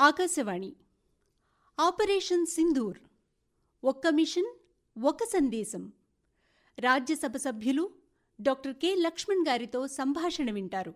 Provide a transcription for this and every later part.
Akashvani. Operation Sindoor. ఒక్క machine ఒక సందేశం. రాజ్యసభ సభ్యులు డాక్టర్ కె. లక్ష్మణ్ గారితో సంభాషణ వింటారు.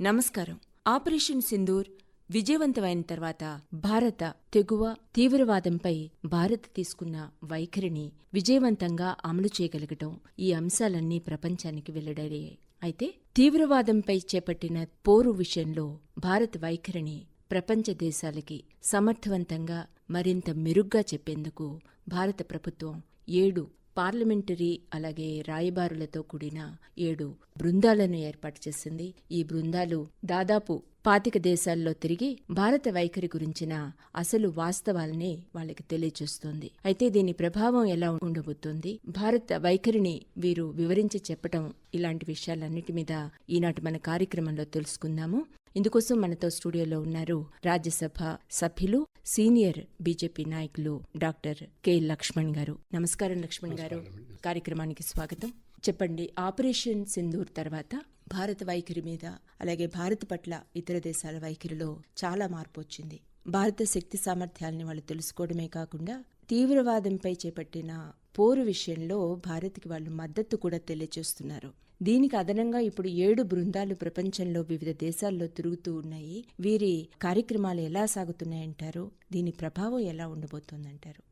నమస్కారం. ఆపరేషన్ సింధూర్ విజయవంతమైన తర్వాత భారత తెగువ తీవ్రవాదంపై భారత్ తీసుకున్న వైఖరిని విజయవంతంగా అమలు చేయగలగటం ఈ అంశాలన్నీ ప్రపంచానికి వెల్లడయ్యాయి. అయితే తీవ్రవాదంపై చేపట్టిన పోరు విషయంలో భారత్ వైఖరిని ప్రపంచ దేశాలకి సమర్థవంతంగా మరింత మెరుగ్గా చెప్పేందుకు భారత ప్రభుత్వం ఏడు పార్లమెంటరీ అలాగే రాయబారులతో కూడిన ఏడు బృందాలను ఏర్పాటు చేసింది. ఈ బృందాలు దాదాపు పాతిక దేశాల్లో తిరిగి భారత వైఖరి గురించిన అసలు వాస్తవాల్ని వాళ్ళకి తెలియజేస్తోంది. అయితే దీని ప్రభావం ఎలా ఉండబోతోంది? భారత వైఖరిని వీరు వివరించి చెప్పటం ఇలాంటి విషయాలన్నిటి మీద ఈనాటి మన కార్యక్రమంలో తెలుసుకుందాము. ఇందుకోసం మనతో స్టూడియోలో ఉన్నారు రాజ్యసభ సభ్యులు సీనియర్ బీజేపీ నాయకులు డాక్టర్ కె లక్ష్మణ్ గారు. నమస్కారం లక్ష్మణ్ గారు. కార్యక్రమానికి స్వాగతం. చెప్పండి ఆపరేషన్ సింధూర్ తర్వాత భారత వైఖరి మీద అలాగే భారత్ పట్ల ఇతర దేశాల వైఖరిలో చాలా మార్పు వచ్చింది. భారత శక్తి సామర్థ్యాల్ని వాళ్ళు తెలుసుకోవడమే కాకుండా తీవ్రవాదంపై చేపట్టిన పోరు విషయంలో భారత్కి వాళ్ళు మద్దతు కూడా తెలియజేస్తున్నారు దీనికి అదనంగా ఇప్పుడు ఏడు బృందాలు ప్రపంచంలో వివిధ దేశాల్లో తిరుగుతూ ఉన్నాయి. వీరి కార్యక్రమాలు ఎలా సాగుతున్నాయంటారు దీని ప్రభావం ఎలా ఉండబోతోందంటారు?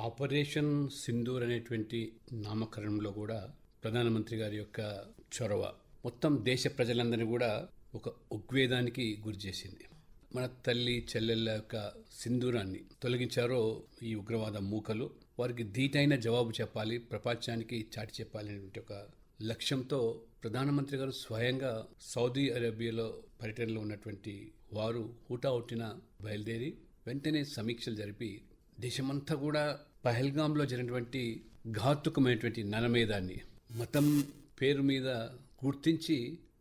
ఆపరేషన్ సింధూర్ అనేటువంటి నామకరణంలో కూడా ప్రధానమంత్రి గారి యొక్క చొరవ మొత్తం దేశ ప్రజలందరినీ కూడా ఒక ఉగ్వేదానికి గురి చేసింది. మన తల్లి చెల్లెళ్ళ యొక్క సింధూరాన్ని తొలగించారో ఈ ఉగ్రవాద మూకలు. వారికి ధీటైన జవాబు చెప్పాలి ప్రపంచానికి చాటి చెప్పాలి అనేటువంటి ఒక లక్ష్యంతో ప్రధానమంత్రి గారు స్వయంగా సౌదీ అరేబియాలో పర్యటనలో ఉన్నటువంటి వారు హుటాహుటిన బయలుదేరి వెంటనే సమీక్షలు జరిపి దేశమంతా కూడా పహల్గాంలో జరిగినటువంటి ఘాతుకమైనటువంటి నరమేధాన్ని మతం పేరు మీద గుర్తించి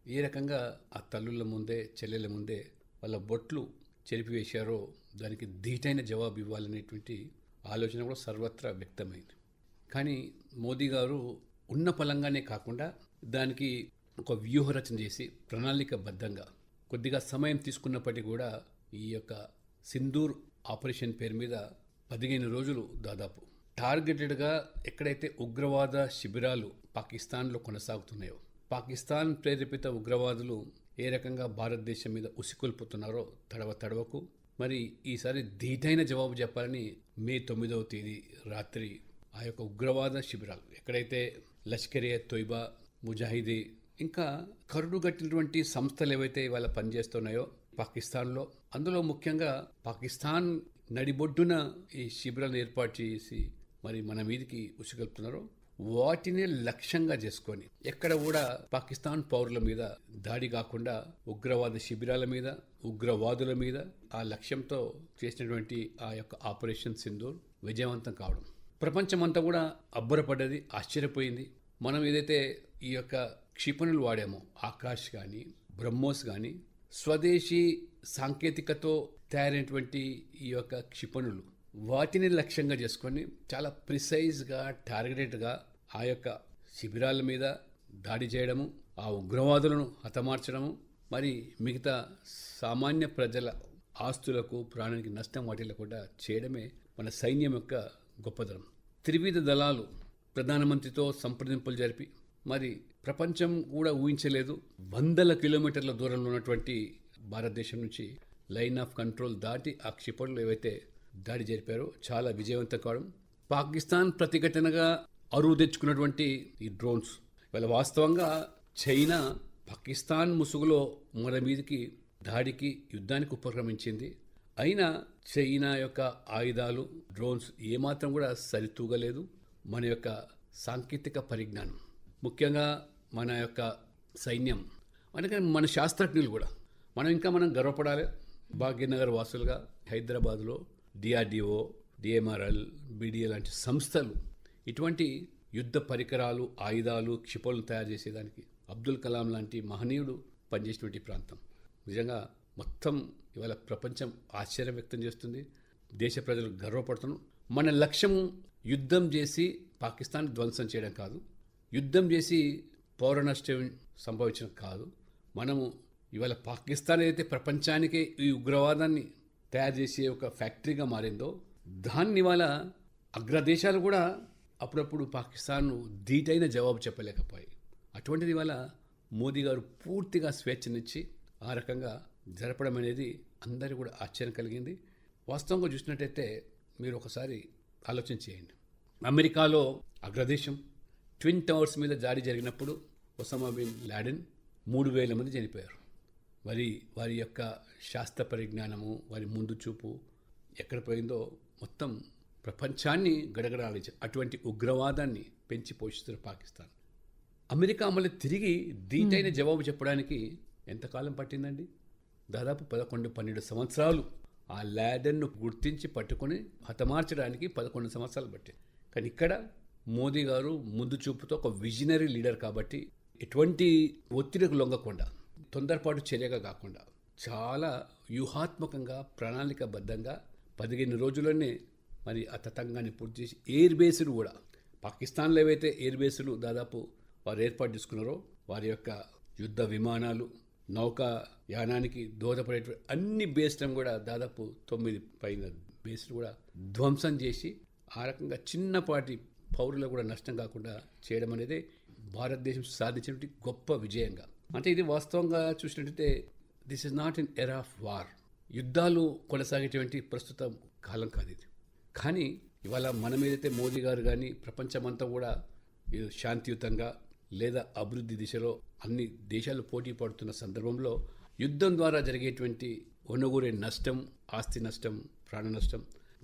ఏ రకంగా ఆ తల్లుల ముందే చెల్లెల ముందే వాళ్ళ బొట్లు చెరిపివేశారో దానికి ధీటైన జవాబు ఇవ్వాలనేటువంటి ఆలోచన కూడా సర్వత్రా వ్యక్తమైంది. కానీ మోదీ గారు ఉన్న పలంగానే కాకుండా దానికి ఒక వ్యూహరచన చేసి ప్రణాళికబద్ధంగా కొద్దిగా సమయం తీసుకున్నప్పటికీ కూడా ఈ యొక్క సింధూర్ ఆపరేషన్ పేరు మీద పదిహేను రోజులు దాదాపు టార్గెటెడ్గా ఎక్కడైతే ఉగ్రవాద శిబిరాలు పాకిస్తాన్లో కొనసాగుతున్నాయో పాకిస్తాన్ ప్రేరేపిత ఉగ్రవాదులు ఏ రకంగా భారతదేశం మీద ఉసికొల్పుతున్నారో తడవ తడవకు మరి ఈసారి ధీటైన జవాబు చెప్పాలని మే తొమ్మిదవ తేదీ రాత్రి ఆ యొక్క ఉగ్రవాద శిబిరాలు. ఎక్కడైతే లష్కరే తొయ్బా ముజాహిదీ ఇంకా కరుడుగట్టినటువంటి సంస్థలు ఏవైతే ఇవాళ పనిచేస్తున్నాయో పాకిస్తాన్లో అందులో ముఖ్యంగా పాకిస్తాన్ నడిబొడ్డున ఈ శిబిరాలను ఏర్పాటు చేసి మరి మన మీదికి ఉసిగలుపుతున్నారు వాటిని లక్ష్యంగా చేసుకొని ఎక్కడ కూడా పాకిస్తాన్ పౌరుల మీద దాడి కాకుండా ఉగ్రవాద శిబిరాల మీద ఉగ్రవాదుల మీద ఆ లక్ష్యంతో చేసినటువంటి ఆ యొక్క ఆపరేషన్ సింధూర్ విజయవంతం కావడం. ప్రపంచమంతా కూడా అబ్బురపడ్డది ఆశ్చర్యపోయింది. మనం ఏదైతే ఈ యొక్క క్షిపణులు వాడామో ఆకాష్ కానీ బ్రహ్మోస్ కానీ స్వదేశీ సాంకేతికతో తయారైనటువంటి ఈ యొక్క క్షిపణులు వాటిని లక్ష్యంగా చేసుకొని చాలా ప్రిసైజ్గా టార్గెటెడ్గా ఆ యొక్క శిబిరాల మీద దాడి చేయడము ఆ ఉగ్రవాదులను హతమార్చడము మరి మిగతా సామాన్య ప్రజల ఆస్తులకు ప్రాణానికి నష్టం వాటిల్లకుండా చేయడమే మన సైన్యం యొక్క గొప్పదనం. త్రివిధ దళాలు ప్రధానమంత్రితో సంప్రదింపులు జరిపి మరి ప్రపంచం కూడా ఊహించలేదు వందల కిలోమీటర్ల దూరంలో ఉన్నటువంటి భారతదేశం నుంచి లైన్ ఆఫ్ కంట్రోల్ దాటి ఆ క్షిపణులు ఏవైతే దాడి జరిపారో చాలా విజయవంతం కావడం పాకిస్తాన్ ప్రతిఘటనగా అరువు తెచ్చుకున్నటువంటి ఈ డ్రోన్స్ ఇవాళ వాస్తవంగా చైనా పాకిస్తాన్ ముసుగులో మన మీదకి దాడికి యుద్ధానికి ఉపక్రమించింది. అయినా చైనా యొక్క ఆయుధాలు డ్రోన్స్ ఏమాత్రం కూడా సరితూగలేదు. మన యొక్క సాంకేతిక పరిజ్ఞానం ముఖ్యంగా మన యొక్క సైన్యం అందుకని మన శాస్త్రజ్ఞులు కూడా. మనం ఇంకా మనం గర్వపడాలి. భాగ్యనగర్ వాసులుగా హైదరాబాద్లో డిఆర్డిఓ డిఎంఆర్ఎల్ బీడీఏ లాంటి సంస్థలు ఇటువంటి యుద్ధ పరికరాలు ఆయుధాలు క్షిపణులు తయారు చేసేదానికి అబ్దుల్ కలాం లాంటి మహనీయుడు పనిచేసినటువంటి ప్రాంతం. నిజంగా మొత్తం ఇవాళ ప్రపంచం ఆశ్చర్యం వ్యక్తం చేస్తుంది. దేశ ప్రజలు గర్వపడుతున్నారు. మన లక్ష్యం యుద్ధం చేసి పాకిస్తాన్ ధ్వంసం చేయడం కాదు. యుద్ధం చేసి పౌర నష్టం సంభవించడం కాదు. మనము ఇవాళ పాకిస్తాన్ ఏదైతే ప్రపంచానికే ఈ ఉగ్రవాదాన్ని తయారు చేసే ఒక ఫ్యాక్టరీగా మారిందో దాన్ని ఇవాళ అగ్రదేశాలు కూడా అప్పుడప్పుడు పాకిస్తాన్ ధీటైన జవాబు చెప్పలేకపోయాయి. అటువంటిది వల్ల మోదీ గారు పూర్తిగా స్వేచ్ఛనిచ్చి ఆ రకంగా జరపడం అనేది అందరికీ కూడా ఆశ్చర్యం కలిగింది. వాస్తవంగా చూసినట్టయితే మీరు ఒకసారి ఆలోచన చేయండి. అమెరికాలో అగ్రదేశం ట్విన్ టవర్స్ మీద జారీ జరిగినప్పుడు ఒసామా బిన్ లాడెన్ మూడు వేల మంది చనిపోయారు. మరి వారి యొక్క శాస్త్ర పరిజ్ఞానము వారి ముందు చూపు ఎక్కడ పోయిందో మొత్తం ప్రపంచాన్ని గడగడాలించారు అటువంటి ఉగ్రవాదాన్ని పెంచి పోషిస్తున్న పాకిస్తాన్. అమెరికా మళ్ళీ తిరిగి ధీటైన జవాబు చెప్పడానికి ఎంతకాలం పట్టిందండి? దాదాపు పదకొండు పన్నెండు సంవత్సరాలు ఆ ల్యాడన్ను గుర్తించి పట్టుకొని హతమార్చడానికి పదకొండు సంవత్సరాలు పట్టింది. కానీ ఇక్కడ మోదీ గారు ముందు చూపుతో ఒక విజనరీ లీడర్ కాబట్టి ఎటువంటి ఒత్తిడికి లొంగకుండా తొందరపాటు చర్యగా కాకుండా చాలా వ్యూహాత్మకంగా ప్రణాళికాబద్ధంగా పదిహేను రోజుల్లోనే మరి ఆ తతంగాన్ని పూర్తి చేసి ఎయిర్ బేస్లు కూడా. పాకిస్తాన్లో ఏవైతే ఎయిర్ బేస్లు దాదాపు వారు ఏర్పాటు చేసుకున్నారో వారి యొక్క యుద్ధ విమానాలు నౌకా యానానికి దోహదపడేటువంటి అన్ని బేస్లను కూడా దాదాపు తొమ్మిది పైన బేస్లు కూడా ధ్వంసం చేసి ఆ రకంగా చిన్నపాటి పౌరులకు కూడా నష్టం కాకుండా చేయడం అనేది భారతదేశం సాధించినటువంటి గొప్ప విజయంగా. అంటే ఇది వాస్తవంగా చూసినట్టయితే this is not in era of war యుద్ధాలు కొనసాగేటువంటి ప్రస్తుత కాలం కాదు ఇది. కానీ ఇవాళ మనం ఏదైతే మోదీ గారు కానీ ప్రపంచమంతా కూడా శాంతియుతంగా లేదా అభివృద్ధి దిశలో అన్ని దేశాలు పోటీ పడుతున్న సందర్భంలో యుద్ధం ద్వారా జరిగేటువంటి ఒనగూరే నష్టం ఆస్తి నష్టం ప్రాణ నష్టం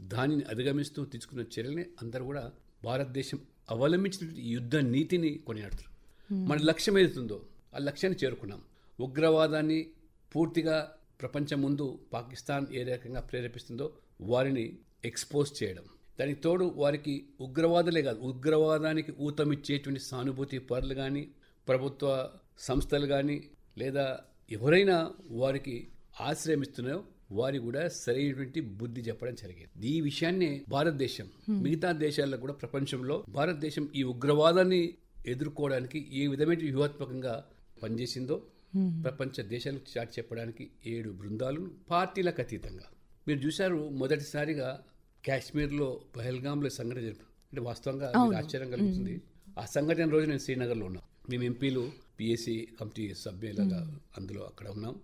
దానిని అధిగమిస్తూ తీసుకున్న చర్యల్ని అందరూ కూడా భారతదేశం అవలంబించినటువంటి ఈ యుద్ధ నీతిని కొనియాడుతారు మన లక్ష్యం ఏదైతుందో ఆ లక్ష్యాన్ని చేరుకున్నాం. ఉగ్రవాదాన్ని పూర్తిగా ప్రపంచం ముందు పాకిస్తాన్ ఏ రకంగా ప్రేరేపిస్తుందో వారిని ఎక్స్పోజ్ చేయడం. దానికి తోడు వారికి ఉగ్రవాదులే కాదు ఉగ్రవాదానికి ఊతమిచ్చేటువంటి సానుభూతి పరులు కానీ ప్రభుత్వ సంస్థలు కానీ లేదా ఎవరైనా వారికి ఆశ్రయం ఇస్తున్నాయో వారి కూడా సరైనటువంటి బుద్ధి చెప్పడం జరిగింది. ఈ విషయాన్ని భారతదేశం మిగతా దేశాల్లో కూడా ప్రపంచంలో భారతదేశం ఈ ఉగ్రవాదాన్ని ఎదుర్కోవడానికి ఏ విధమైన వ్యూహాత్మకంగా పనిచేసిందో ప్రపంచ దేశాలకు చాటి చెప్పడానికి ఏడు బృందాలు పార్టీలకు అతీతంగా. మీరు చూశారు మొదటిసారిగా కాశ్మీర్లో పహల్గాంలో సంఘటన జరిపారు అంటే వాస్తవంగా ఆశ్చర్యం కలుగుతుంది ఆ సంఘటన రోజు నేను శ్రీనగర్లో ఉన్నాం. మేము ఎంపీలు పిఎస్సి కమిటీ సభ్యులుగా అందులో అక్కడ ఉన్నాం.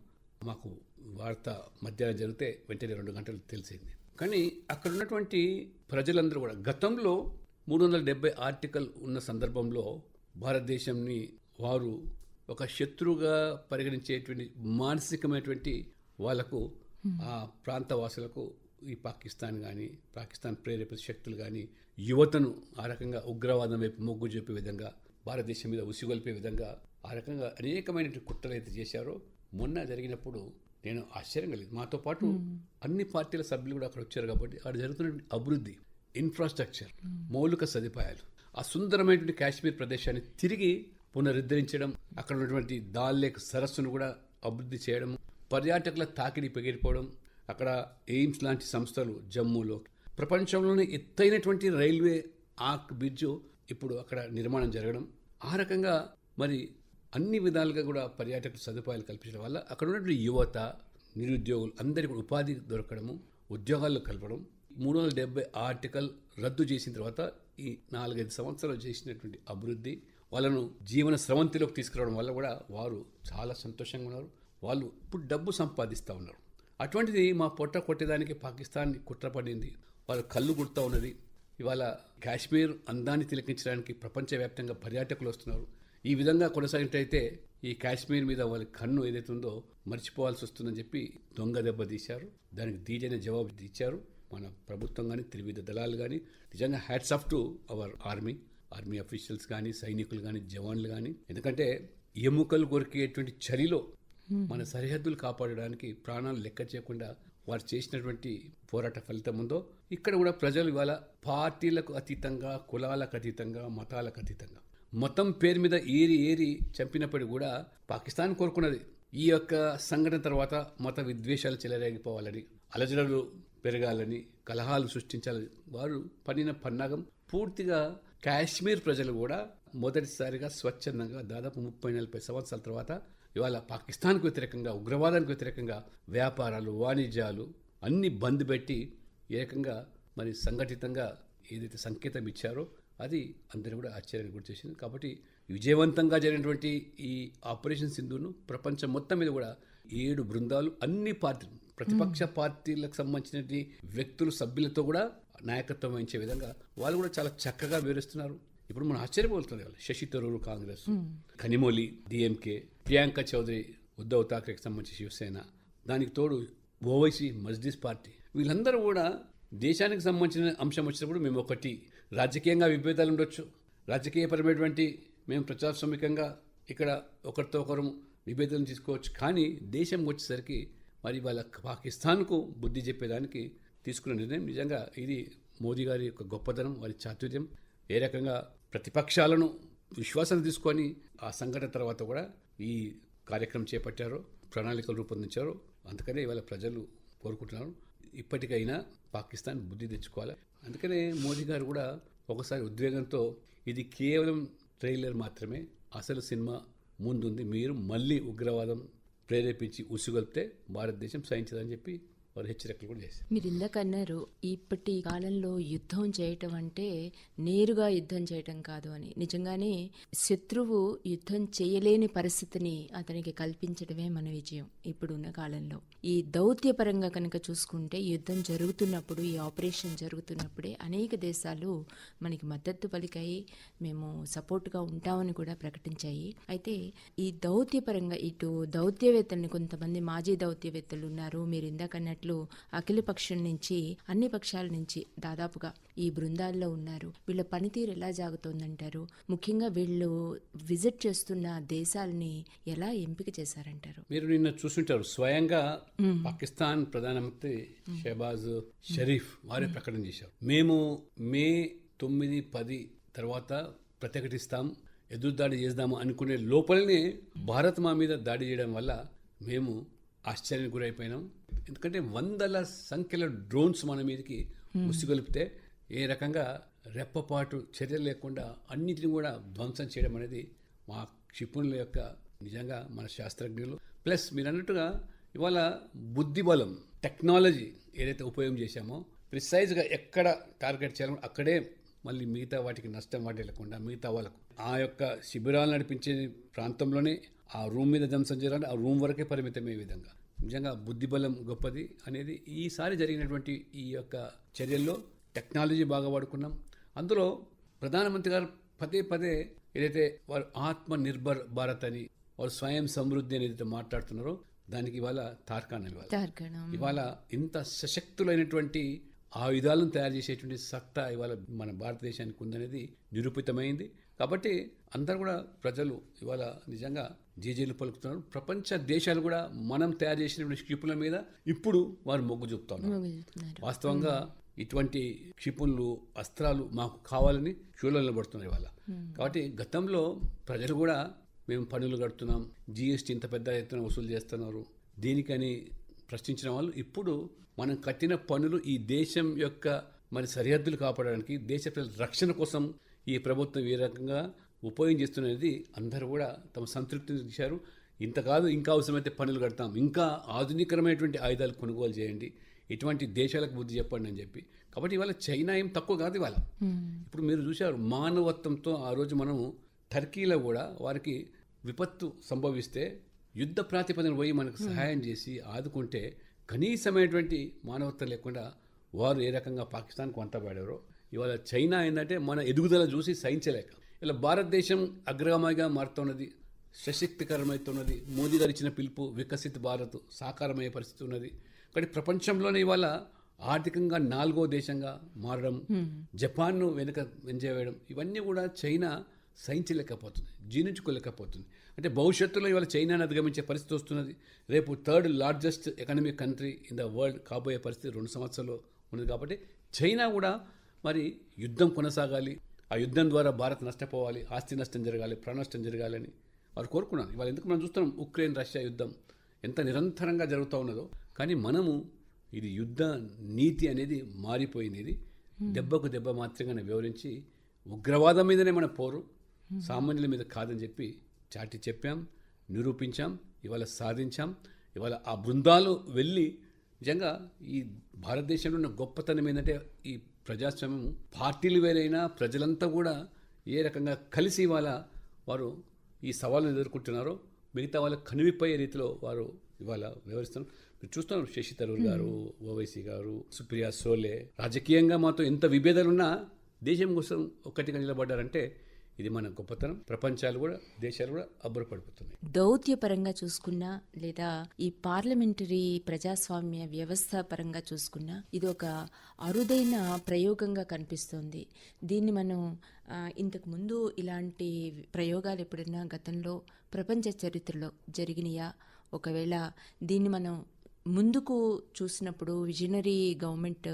మాకు వార్త మధ్యాహ్నం జరిగితే వెంటనే రెండు గంటలు తెలిసింది. కానీ అక్కడ ఉన్నటువంటి ప్రజలందరూ కూడా గతంలో మూడు వందల డెబ్బై ఆర్టికల్ ఉన్న సందర్భంలో భారతదేశంని వారు ఒక శత్రువుగా పరిగణించేటువంటి మానసికమైనటువంటి వాళ్ళకు ఆ ప్రాంత వాసులకు ఈ పాకిస్తాన్ కానీ పాకిస్తాన్ ప్రేరేపిత శక్తులు కానీ యువతను ఆ రకంగా ఉగ్రవాదం వైపు మొగ్గు చూపే విధంగా భారతదేశం మీద ఉసిగొల్పే విధంగా ఆ రకంగా అనేకమైనటువంటి కుట్రలు అయితే చేశారో మొన్న జరిగినప్పుడు నేను ఆశ్చర్యం కలిగింది. మాతో పాటు అన్ని పార్టీల సభ్యులు కూడా అక్కడ వచ్చారు కాబట్టి అక్కడ జరుగుతున్న అభివృద్ధి ఇన్ఫ్రాస్ట్రక్చర్ మౌలిక సదుపాయాలు ఆ సుందరమైనటువంటి కాశ్మీర్ ప్రదేశాన్ని తిరిగి పునరుద్ధరించడం అక్కడ ఉన్నటువంటి దాల్ లేక్ సరస్సును కూడా అభివృద్ధి చేయడం పర్యాటకుల తాకిడి పెగిరిపోవడం అక్కడ ఎయిమ్స్ లాంటి సంస్థలు జమ్మూలో ప్రపంచంలోనే ఎత్తైనటువంటి రైల్వే ఆర్క్ బ్రిడ్జ్ ఇప్పుడు అక్కడ నిర్మాణం జరగడం ఆ రకంగా మరి అన్ని విధాలుగా కూడా పర్యాటక సదుపాయాలు కల్పించడం వల్ల అక్కడ ఉన్నటువంటి యువత నిరుద్యోగులు అందరికీ కూడా ఉపాధి దొరకడము ఉద్యోగాల్లో కలపడం మూడు వందల డెబ్బై ఆర్టికల్ రద్దు చేసిన తర్వాత ఈ నాలుగైదు సంవత్సరాలు చేసినటువంటి అభివృద్ధి వాళ్ళను జీవన స్రవంతిలోకి తీసుకురావడం వల్ల కూడా వారు చాలా సంతోషంగా ఉన్నారు. వాళ్ళు ఇప్పుడు డబ్బు సంపాదిస్తూ ఉన్నారు. అటువంటిది మా పొట్ట కొట్టేదానికి పాకిస్తాన్ కుట్రపడింది వాళ్ళ కళ్ళు గుర్తా ఉన్నది. ఇవాళ కాశ్మీర్ అందాన్ని తిలకించడానికి ప్రపంచవ్యాప్తంగా పర్యాటకులు వస్తున్నారు. ఈ విధంగా కొనసాగినట్టయితే ఈ కాశ్మీర్ మీద వాళ్ళ కన్ను ఏదైతే ఉందో మర్చిపోవాల్సి వస్తుందని చెప్పి దొంగ దెబ్బ తీశారు. దానికి దీటైన జవాబు ఇచ్చారు. మన ప్రభుత్వం కానీ త్రివిధ దళాలు కానీ నిజంగా hats off to our army army officials కానీ సైనికులు కానీ జవాన్లు కానీ ఎందుకంటే ఎముకలు కొరికేటువంటి చలిలో మన సరిహద్దులు కాపాడడానికి ప్రాణాలు లెక్క చేయకుండా వారు చేసినటువంటి పోరాట ఫలితం ఉందో ఇక్కడ కూడా ప్రజలు ఇవాళ పార్టీలకు అతీతంగా కులాలకు అతీతంగా మతాలకు అతీతంగా మతం పేరు మీద ఏరి ఏరి చంపినప్పటికీ కూడా పాకిస్తాన్ కోరుకున్నది. ఈ యొక్క సంఘటన తర్వాత మత విద్వేషాలు చెలరేగిపోవాలని అలజడలు పెరగాలని కలహాలు సృష్టించాలని వారు పడిన పన్నాగం పూర్తిగా కాశ్మీర్ ప్రజలు కూడా మొదటిసారిగా స్వచ్ఛందంగా దాదాపు ముప్పై నలభై సంవత్సరాల తర్వాత ఇవాళ పాకిస్తాన్కు వ్యతిరేకంగా ఉగ్రవాదానికి వ్యతిరేకంగా వ్యాపారాలు వాణిజ్యాలు అన్ని బంద్ పెట్టి ఏకంగా మరి సంఘటితంగా ఏదైతే సంకేతం ఇచ్చారో అది అందరినీ కూడా ఆశ్చర్యానికి గురి చేసింది. కాబట్టి విజయవంతంగా జరిగినటువంటి ఈ ఆపరేషన్ సింధును ప్రపంచం మొత్తం మీద కూడా ఏడు బృందాలు అన్ని పార్టీలు ప్రతిపక్ష పార్టీలకు సంబంధించినటువంటి వ్యక్తులు సభ్యులతో కూడా నాయకత్వం వహించే విధంగా వాళ్ళు కూడా చాలా చక్కగా వివరిస్తున్నారు. ఇప్పుడు మనం ఆశ్చర్యపోతుంది వాళ్ళు శశి తరూరు కాంగ్రెస్ కనిమొలి డిఎంకే ప్రియాంక చౌదరి ఉద్ధవ్ ఠాక్రేకి సంబంధించి శివసేన దానికి తోడు ఓవైసీ మజ్లిస్ పార్టీ. వీళ్ళందరూ కూడా దేశానికి సంబంధించిన అంశం వచ్చినప్పుడు మేము ఒకటి రాజకీయంగా విభేదాలు ఉండొచ్చు. రాజకీయపరమైనటువంటి మేము ప్రజాస్వామికంగా ఇక్కడ ఒకరితో ఒకరు విభేదాలు తీసుకోవచ్చు. కానీ దేశం వచ్చేసరికి మరి వాళ్ళ పాకిస్తాన్కు బుద్ధి చెప్పేదానికి తీసుకున్న నిర్ణయం. నిజంగా ఇది మోదీ గారి యొక్క గొప్పతనం వారి చాతుర్యం. ఏ రకంగా ప్రతిపక్షాలను విశ్వాసం తీసుకొని ఆ సంఘటన తర్వాత కూడా ఈ కార్యక్రమం చేపట్టారు ప్రణాళికలు రూపొందించారు అందుకనే ఇవాళ ప్రజలు కోరుకుంటున్నారు. ఇప్పటికైనా పాకిస్తాన్ బుద్ధి తెచ్చుకోవాలి. అందుకనే మోదీ గారు కూడా ఒకసారి ఉద్వేగంతో ఇది కేవలం ట్రైలర్ మాత్రమే అసలు సినిమా ముందుంది మీరు మళ్ళీ ఉగ్రవాదం ప్రేరేపించి ఉసుగొల్పితే భారతదేశం సహించదని చెప్పి వారు హెచ్చరికలు కూడా చేశారు. మీరు ఇందాక అన్నారు ఇప్పటి కాలంలో యుద్ధం చేయటం అంటే నేరుగా యుద్ధం చేయటం కాదు అని. నిజంగానే శత్రువు యుద్ధం చేయలేని పరిస్థితిని అతనికి కల్పించడమే మన విజయం ఇప్పుడున్న కాలంలో. ఈ దౌత్యపరంగా కనుక చూసుకుంటే యుద్ధం జరుగుతున్నప్పుడు ఈ ఆపరేషన్ జరుగుతున్నప్పుడే అనేక దేశాలు మనకి మద్దతు పలికాయి మేము సపోర్ట్గా ఉంటామని కూడా ప్రకటించాయి. అయితే ఈ దౌత్యపరంగా ఇటు దౌత్యవేత్తల్ని కొంతమంది మాజీ దౌత్యవేత్తలు ఉన్నారు. మీరు ఇందాక అన్నట్లు అఖిల పక్షం నుంచి అన్ని పక్షాల నుంచి దాదాపుగా ఈ బృందాల్లో ఉన్నారు. వీళ్ళ పనితీరు ఎలా సాగుతోందంటారు ముఖ్యంగా వీళ్ళు విజిట్ చేస్తున్న దేశాలని ఎలా ఎంపిక చేశారంటారు? మీరు నిన్న చూసుంటారు స్వయంగా పాకిస్తాన్ ప్రధానమంత్రి షహబాజ్ షరీఫ్ వారే ప్రకటన చేశారు. మేము మే తొమ్మిది పది తర్వాత ప్రతిఘటిస్తాం ఎదురుదాడి చేద్దాము అనుకునే లోపలనే భారత్ మా మీద దాడి చేయడం వల్ల మేము ఆశ్చర్యానికి గురైపోయినాం. ఎందుకంటే వందల సంఖ్యలో డ్రోన్స్ మన మీదకి ముసిగొలిపితే ఏ రకంగా రెప్పపాటు చర్యలు లేకుండా అన్నిటిని కూడా ధ్వంసం చేయడం అనేది మా క్షిపణుల యొక్క నిజంగా మన శాస్త్రజ్ఞులు. ప్లస్ మీరు అన్నట్టుగా ఇవాళ బుద్ధి బలం టెక్నాలజీ ఏదైతే ఉపయోగం చేశామో ప్రిసైజ్గా ఎక్కడ టార్గెట్ చేయాలో అక్కడే మళ్ళీ మిగతా వాటికి నష్టం వాటిల్లకుండా మిగతా వాళ్ళకు ఆ యొక్క శిబిరాలు నడిపించే ప్రాంతంలోనే ఆ రూమ్ మీద ధ్వంసం చేయాలంటే ఆ రూమ్ వరకే పరిమితమే విధంగా. నిజంగా బుద్ధిబలం గొప్పది అనేది ఈసారి జరిగినటువంటి ఈ యొక్క చర్యల్లో టెక్నాలజీ బాగా వాడుకున్నాం. అందులో ప్రధానమంత్రి గారు పదే పదే ఏదైతే వారు ఆత్మ నిర్భర్ భారత్ అని వారు స్వయం సమృద్ధి అని ఏదైతే మాట్లాడుతున్నారో దానికి ఇవాళ తార్కాణం ఇవాళ. తార్కణం. ఇవాళ ఇంత సశక్తులైనటువంటి ఆయుధాలను తయారు చేసేటువంటి సత్తా ఇవాళ మన భారతదేశానికి ఉందనేది నిరూపితమైంది. కాబట్టి అందరూ కూడా ప్రజలు ఇవాళ నిజంగా జేజేలు పలుకుతున్నారు. ప్రపంచ దేశాలు కూడా మనం తయారు చేసినటువంటి క్షిపుల మీద ఇప్పుడు వారు మొగ్గు చూపుతా ఉన్నారు వెళ్తున్నారు వాస్తవంగా ఇటువంటి క్షిపణులు అస్త్రాలు మాకు కావాలని క్యూలో నిలబడుతున్నాయి ఇవాళ. కాబట్టి గతంలో ప్రజలు కూడా మేము పన్నులు కడుతున్నాం జీఎస్టీ ఇంత పెద్ద ఎత్తున వసూలు చేస్తున్నారు. దీనికని ప్రశ్నించిన వాళ్ళు ఇప్పుడు మనం కట్టిన పన్నులు ఈ దేశం యొక్క మరి సరిహద్దులు కాపాడడానికి దేశ ప్రజల రక్షణ కోసం ఈ ప్రభుత్వం ఏ రకంగా ఉపయోగం చేస్తున్నది అందరూ కూడా తమ సంతృప్తిని ఇచ్చారు ఇంత కాదు ఇంకా అవసరమైతే పన్నులు కడతాం. ఇంకా ఆధునికరమైనటువంటి ఆయుధాలు కొనుగోలు చేయండి. ఇటువంటి దేశాలకు బుద్ధి చెప్పండి అని చెప్పి. కాబట్టి ఇవాళ చైనా ఏం తక్కువ కాదు ఇవాళ. ఇప్పుడు మీరు చూశారు మానవత్వంతో ఆ రోజు మనము టర్కీలో కూడా వారికి విపత్తు సంభవిస్తే యుద్ధ ప్రాతిపదికన పోయి మనకు సహాయం చేసి ఆదుకుంటే కనీసమైనటువంటి మానవత్వం లేకుండా వారు ఏ రకంగా పాకిస్తాన్కు వంటపడారో ఇవాళ చైనా ఏంటంటే మన ఎదుగుదల చూసి సహించలేక ఇలా భారతదేశం అగ్రగామిగా మారుతున్నది సశక్తికరమవుతున్నది మోదీ గారు ఇచ్చిన పిలుపు వికసిత్ భారత్ సాకారమయ్యే పరిస్థితి ఉన్నది. కానీ ప్రపంచంలోనే ఇవాళ ఆర్థికంగా నాలుగో దేశంగా మారడం జపాన్ను వెనుక వెంజేయడం ఇవన్నీ కూడా చైనా సహించలేకపోతుంది జీర్ణించుకోలేకపోతుంది. అంటే భవిష్యత్తులో ఇవాళ చైనాను అధిగమించే పరిస్థితి వస్తున్నది. రేపు third largest economic country in the world కాబోయే పరిస్థితి రెండు సంవత్సరాలు ఉన్నది కాబట్టి చైనా కూడా మరి యుద్ధం కొనసాగాలి. ఆ యుద్ధం ద్వారా భారత్ నష్టపోవాలి ఆస్తి నష్టం జరగాలి ప్రాణ నష్టం జరగాలని వారు కోరుకున్నారు. ఇవాళ ఎందుకు మనం చూస్తున్నాం? ఉక్రెయిన్ రష్యా యుద్ధం ఎంత నిరంతరంగా జరుగుతూ ఉన్నదో. కానీ మనము ఇది యుద్ధ నీతి అనేది మారిపోయినది. దెబ్బకు దెబ్బ మాత్రంగానే వివరించి ఉగ్రవాదం మీదనే మన పోరు. సామాన్యుల మీద కాదని చెప్పి చాటి చెప్పాం నిరూపించాం ఇవాళ సాధించాం. ఇవాళ ఆ బృందాలు వెళ్ళి నిజంగా ఈ భారతదేశంలో ఉన్న గొప్పతనం ఏంటంటే ఈ ప్రజాస్వామ్యం పార్టీలు వేరైనా ప్రజలంతా కూడా ఏ రకంగా కలిసి ఇవాళ వారు ఈ సవాళ్ళను ఎదుర్కొంటున్నారో మిగతా వాళ్ళకి కనువిపోయే రీతిలో వారు ఇవాళ వ్యవహరిస్తున్నారు మీరు చూస్తున్నాం శశి తరూర్ గారు ఓవైసీ గారు సుప్రియా సోలే. రాజకీయంగా మాతో ఎంత విభేదాలున్నా దేశం కోసం ఒక్కటిగా నిలబడ్డారంటే ఇది మన గొప్పతనం. ప్రపంచాలు కూడా దేశాలు కూడా అబ్బురపడిపోతున్నాయి. దౌత్యపరంగా చూసుకున్నా లేదా ఈ పార్లమెంటరీ ప్రజాస్వామ్య వ్యవస్థ పరంగా చూసుకున్నా ఇది ఒక అరుదైన ప్రయోగంగా కనిపిస్తోంది. దీన్ని మనం ఇంతకు ముందు ఇలాంటి ప్రయోగాలు ఎప్పుడైనా గతంలో ప్రపంచ చరిత్రలో జరిగినాయా? ఒకవేళ దీన్ని మనం ముందుకు చూసినప్పుడు విజనరీ గవర్నమెంట్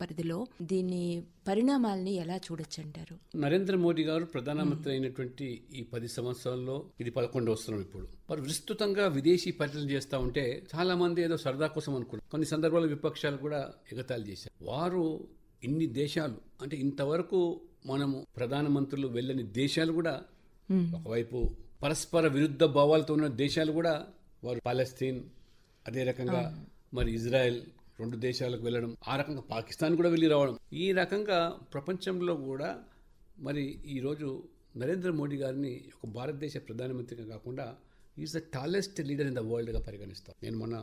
పరిధిలో దీన్ని పరిణామాల్ని ఎలా చూడొచ్చు అంటారు నరేంద్ర మోడీ గారు ప్రధానమంత్రి అయినటువంటి ఈ పది సంవత్సరాల్లో ఇది పదకొండు వస్తున్నాం ఇప్పుడు. వారు విస్తృతంగా విదేశీ పర్యటన చేస్తూ ఉంటే చాలా మంది ఏదో సరదా కోసం అనుకున్నారు. కొన్ని సందర్భాల్లో విపక్షాలు కూడా ఎగతాళి చేశారు. వారు ఇన్ని దేశాలు అంటే ఇంతవరకు మనము ప్రధానమంత్రులు వెళ్ళని దేశాలు కూడా ఒకవైపు పరస్పర విరుద్ధ భావాలతో ఉన్న దేశాలు కూడా వారు పాలస్తీన్ అదే రకంగా మరి ఇజ్రాయెల్ రెండు దేశాలకు వెళ్ళడం ఆ రకంగా పాకిస్తాన్ కూడా వెళ్ళి రావడం. ఈ రకంగా ప్రపంచంలో కూడా మరి ఈరోజు నరేంద్ర మోడీ గారిని ఒక భారతదేశ ప్రధానమంత్రిగా కాకుండా is the tallest leader in the వరల్డ్గా పరిగణిస్తాం. నేను మొన్న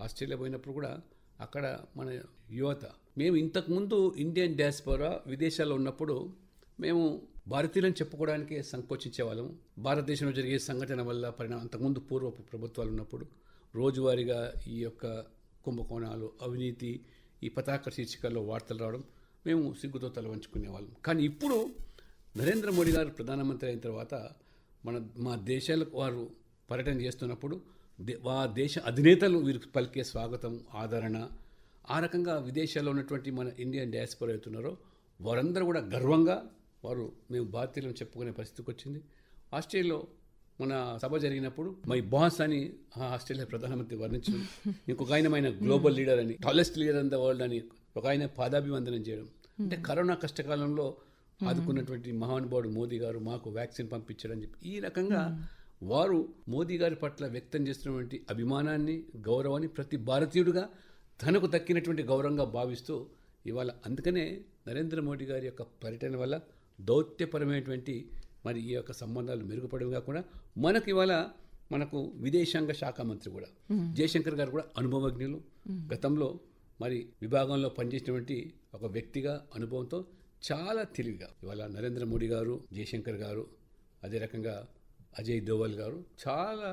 ఆస్ట్రేలియా పోయినప్పుడు కూడా అక్కడ మన యువత మేము ఇంతకుముందు ఇండియన్ డాస్పోరా విదేశాల్లో ఉన్నప్పుడు మేము భారతీయులను చెప్పుకోవడానికి సంకోచించే వాళ్ళం. భారతదేశంలో జరిగే సంఘటన వల్ల పరిణామం అంతకుముందు పూర్వపు ప్రభుత్వాలు ఉన్నప్పుడు రోజువారీగా ఈ యొక్క కుంభకోణాలు అవినీతి ఈ పతాక శీర్షికల్లో వార్తలు రావడం మేము సిగ్గుతో తల వాళ్ళం కానీ ఇప్పుడు నరేంద్ర మోడీ గారు ప్రధానమంత్రి అయిన తర్వాత మన మా దేశాలకు వారు పర్యటన చేస్తున్నప్పుడు దే దేశ అధినేతలు వీరికి పలికే స్వాగతం ఆదరణ ఆ రకంగా విదేశాల్లో ఉన్నటువంటి మన ఇండియన్ డయాస్పోరా అవుతున్నారో వారందరూ కూడా గర్వంగా వారు మేము భారతీయులను చెప్పుకునే పరిస్థితికి వచ్చింది. ఆస్ట్రేలియాలో మన సభ జరిగినప్పుడు మై బాస్ అని ఆ ఆస్ట్రేలియా ప్రధానమంత్రి వర్ణించడం ఇంకొక ఆయనమైన గ్లోబల్ లీడర్ అని tallest leader in the world అని ఒక ఆయన పాదాభివందనం చేయడం. అంటే కరోనా కష్టకాలంలో ఆదుకున్నటువంటి మహానుభావుడు మోదీ గారు మాకు వ్యాక్సిన్ పంపించాడని చెప్పి ఈ రకంగా వారు మోదీ గారి పట్ల వ్యక్తం చేస్తున్నటువంటి అభిమానాన్ని గౌరవాన్ని ప్రతి భారతీయుడిగా తనకు దక్కినటువంటి గౌరవంగా భావిస్తూ ఇవాళ అందుకనే నరేంద్ర మోడీ గారి యొక్క పర్యటన వల్ల దౌత్యపరమైనటువంటి మరి ఈ యొక్క సంబంధాలు మెరుగుపడమే కాకుండా మనకు ఇవాళ మనకు విదేశాంగ శాఖ మంత్రి కూడా జయశంకర్ గారు కూడా అనుభవజ్ఞులు. గతంలో మరి విభాగంలో పనిచేసినటువంటి ఒక వ్యక్తిగా అనుభవంతో చాలా తెలివిగా ఇవాళ నరేంద్ర మోడీ గారు జయశంకర్ గారు అదే రకంగా అజయ్ దోవల్ గారు చాలా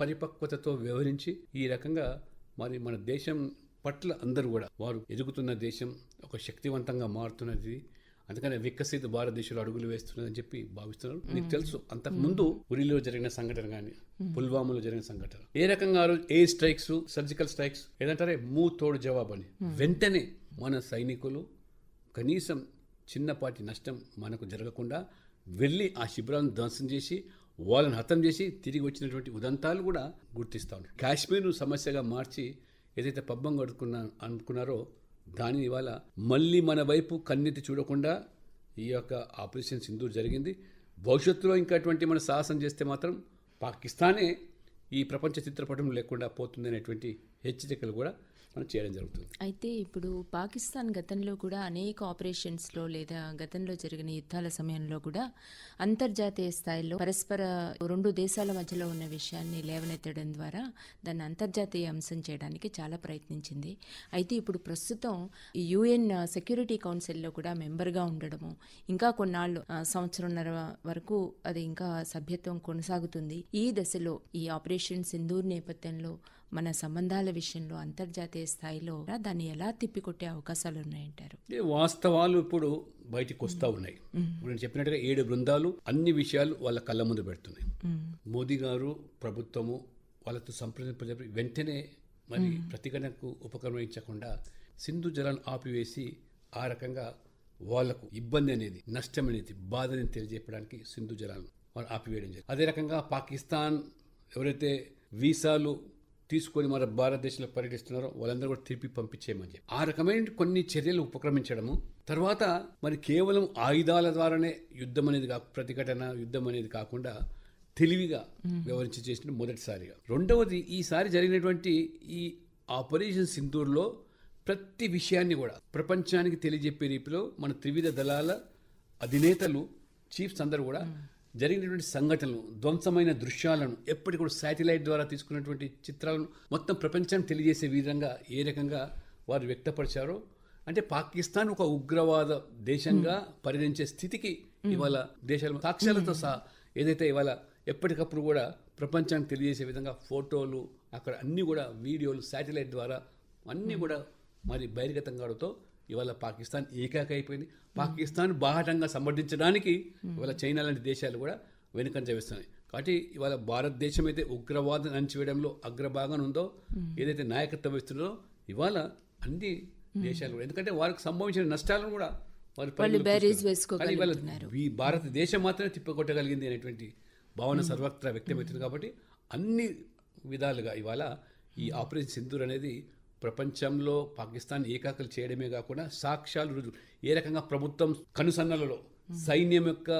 పరిపక్వతతో వ్యవహరించి ఈ రకంగా మరి మన దేశం పట్ల అందరూ కూడా వారు ఎదుగుతున్న దేశం ఒక శక్తివంతంగా మారుతున్నది. అందుకనే వికసిత భారతదేశంలో అడుగులు వేస్తున్నదని చెప్పి భావిస్తున్నారు మీకు తెలుసు అంతకు ముందు ఉరిలో జరిగిన సంఘటన కానీ పుల్వామాలో జరిగిన సంఘటన. ఏ రకంగా ఏ స్ట్రైక్స్ సర్జికల్ స్ట్రైక్స్ ఏదంటారే మూ తోడు జవాబు అని వెంటనే మన సైనికులు కనీసం చిన్నపాటి నష్టం మనకు జరగకుండా వెళ్ళి ఆ శిబిరాలను ధ్వంసం చేసి వాళ్ళని హతం చేసి తిరిగి వచ్చినటువంటి ఉదంతాలు కూడా గుర్తిస్తా ఉన్నారు. కాశ్మీర్ను సమస్యగా మార్చి ఏదైతే పబ్బం కడుకున్నా అనుకున్నారో దానిని ఇవాళ మళ్ళీ మన వైపు కన్నెత్తి చూడకుండా ఈ యొక్క ఆపరేషన్ సింధూర్ జరిగింది. భవిష్యత్తులో ఇంకా అటువంటి మన సాహసం చేస్తే మాత్రం పాకిస్తానే ఈ ప్రపంచ చిత్రపటం లేకుండా పోతుంది అనేటువంటి హెచ్చరికలు కూడా మనం చేయడం జరుగుతుంది. అయితే ఇప్పుడు పాకిస్తాన్ గతంలో కూడా అనేక ఆపరేషన్స్లో లేదా గతంలో జరిగిన యుద్ధాల సమయంలో కూడా అంతర్జాతీయ స్థాయిలో పరస్పర రెండు దేశాల మధ్యలో ఉన్న విషయాన్ని లేవనెత్తడం ద్వారా దాన్ని అంతర్జాతీయ అంశం చేయడానికి చాలా ప్రయత్నించింది. అయితే ఇప్పుడు ప్రస్తుతం యుఎన్ సెక్యూరిటీ కౌన్సిల్లో కూడా మెంబర్గా ఉండడము ఇంకా కొన్నాళ్ళు సంవత్సరంన్నర వరకు అది ఇంకా సభ్యత్వం కొనసాగుతుంది. ఈ దశలో ఈ ఆపరేషన్ సింధూర్ నేపథ్యంలో మన సంబంధాల విషయంలో అంతర్జాతీయ స్థాయిలో దాన్ని ఎలా తిప్పికొట్టే అవకాశాలు ఉన్నాయంటారు వాస్తవాలు ఇప్పుడు బయటికి వస్తూ ఉన్నాయి. ఇప్పుడు నేను చెప్పినట్టుగా ఏడు బృందాలు అన్ని విషయాలు వాళ్ళ కళ్ళ ముందు పెడుతున్నాయి. మోదీ గారు ప్రభుత్వము వాళ్ళతో సంప్రదింప వెంటనే మరి ప్రతిఘటనకు ఉపక్రమించకుండా సింధు జలాన్ని ఆపివేసి ఆ రకంగా వాళ్ళకు ఇబ్బంది అనేది నష్టం అనేది బాధని తెలియజెప్పడానికి సింధు జలాలను వాళ్ళు ఆపివేయడం జరిగింది. అదే రకంగా పాకిస్తాన్ ఎవరైతే వీసాలు తీసుకొని మన భారతదేశంలో పర్యటిస్తున్నారో వాళ్ళందరూ కూడా తిరిపి పంపించేయమని చెప్పి. ఆ రకమైన కొన్ని చర్యలు ఉపక్రమించడము తర్వాత మరి కేవలం ఆయుధాల ద్వారానే యుద్ధం అనేది కా ప్రతిఘటన యుద్ధం అనేది కాకుండా తెలివిగా వ్యవహరించి చేసిన మొదటిసారిగా. రెండవది ఈసారి జరిగినటువంటి ఈ ఆపరేషన్ సింధూర్లో ప్రతి విషయాన్ని కూడా ప్రపంచానికి తెలియజెప్పే రీతిలో మన త్రివిధ దళాల అధినేతలు చీఫ్స్ అందరూ కూడా జరిగినటువంటి సంఘటనలు ధ్వంసమైన దృశ్యాలను ఎప్పటికి కూడా శాటిలైట్ ద్వారా తీసుకున్నటువంటి చిత్రాలను మొత్తం ప్రపంచానికి తెలియజేసే విధంగా ఏ రకంగా వారు వ్యక్తపరిచారో అంటే పాకిస్తాన్ ఒక ఉగ్రవాద దేశంగా పరిగణించే స్థితికి ఇవాళ దేశాల సాక్ష్యాలతో సహా ఏదైతే ఇవాళ ఎప్పటికప్పుడు కూడా ప్రపంచానికి తెలియజేసే విధంగా ఫోటోలు అక్కడ అన్నీ కూడా వీడియోలు శాటిలైట్ ద్వారా అన్నీ కూడా మరి బహిర్గతం కావడంతో ఇవాళ పాకిస్తాన్ ఏకాక అయిపోయింది. పాకిస్తాన్ బాహటంగా సమర్థించడానికి ఇవాళ చైనా లాంటి దేశాలు కూడా వెనుకంజ వేస్తున్నాయి. కాబట్టి ఇవాళ భారతదేశం అయితే ఉగ్రవాదం అణచివేయడంలో అగ్రభాగం ఉందో ఏదైతే నాయకత్వం వహిస్తుందో ఇవాళ అన్ని దేశాలు కూడా. ఎందుకంటే వారికి సంభవించిన నష్టాలను కూడా వారు ఈ భారతదేశం మాత్రమే తిప్పకొట్టగలిగింది అనేటువంటి భావన సర్వత్రా వ్యక్తమవుతుంది. కాబట్టి అన్ని విధాలుగా ఇవాళ ఈ ఆపరేషన్ సింధూర్ అనేది ప్రపంచంలో పాకిస్తాన్ ఏకాకలు చేయడమే కాకుండా సాక్ష్యాలు రుజువు. ఏ రకంగా ప్రభుత్వం కనుసన్నలలో సైన్యం యొక్క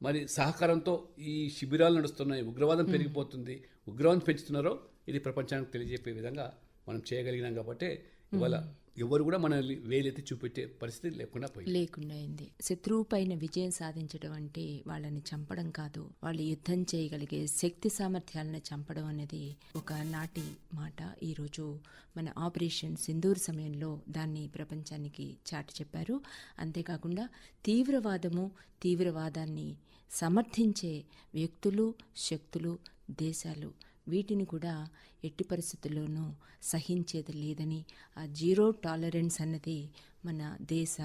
మరి సహకారంతో ఈ శిబిరాలు నడుస్తున్నాయి ఉగ్రవాదం పెరిగిపోతుంది ఉగ్రవాదం పెంచుతున్నారో ఇది ప్రపంచానికి తెలియజెప్పే విధంగా మనం చేయగలిగినాం కాబట్టి ఇవాళ ఎవరు కూడా మనల్ని వేలెత్తి చూపించే పరిస్థితి లేకుండా పోయింది. లేకుండా అయింది. శత్రువు పైన విజయం సాధించడం అంటే వాళ్ళని చంపడం కాదు వాళ్ళు యుద్ధం చేయగలిగే శక్తి సామర్థ్యాలను చంపడం అనేది ఒక నాటి మాట. ఈరోజు మన ఆపరేషన్ సింధూర్ సమయంలో దాన్ని ప్రపంచానికి చాటి చెప్పారు. అంతేకాకుండా తీవ్రవాదము తీవ్రవాదాన్ని సమర్థించే వ్యక్తులు శక్తులు దేశాలు వీటిని కూడా ఎట్టి పరిస్థితుల్లోనూ సహించేది లేదని ఆ జీరో టాలరెన్స్ అన్నది మన దేశ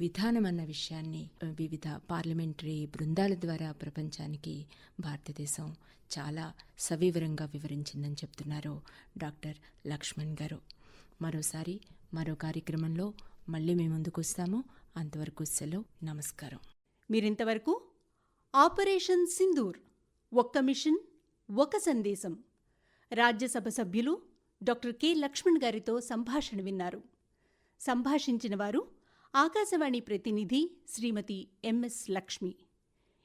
విధానం అన్న విషయాన్ని వివిధ పార్లమెంటరీ బృందాల ద్వారా ప్రపంచానికి భారతదేశం చాలా సవివరంగా వివరించిందని చెప్తున్నారు డాక్టర్ లక్ష్మణ్ గారు. మరోసారి మరో కార్యక్రమంలో మళ్ళీ మేము ముందుకు వస్తాము. అంతవరకు సెలవు. నమస్కారం. మీరింతవరకు ఆపరేషన్ సింధూర్ ఒక్క మిషన్ ఒక సందేశం. రాజ్యసభ సభ్యులు డాక్టర్ కె. లక్ష్మణ్ గారితో సంభాషణ విన్నారు. సంభాషించిన వారు ఆకాశవాణి ప్రతినిధి శ్రీమతి ఎంఎస్ లక్ష్మి.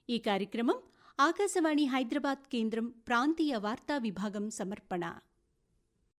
ఈ కార్యక్రమం ఆకాశవాణి హైదరాబాద్ కేంద్రం ప్రాంతీయ వార్తా విభాగం సమర్పణ.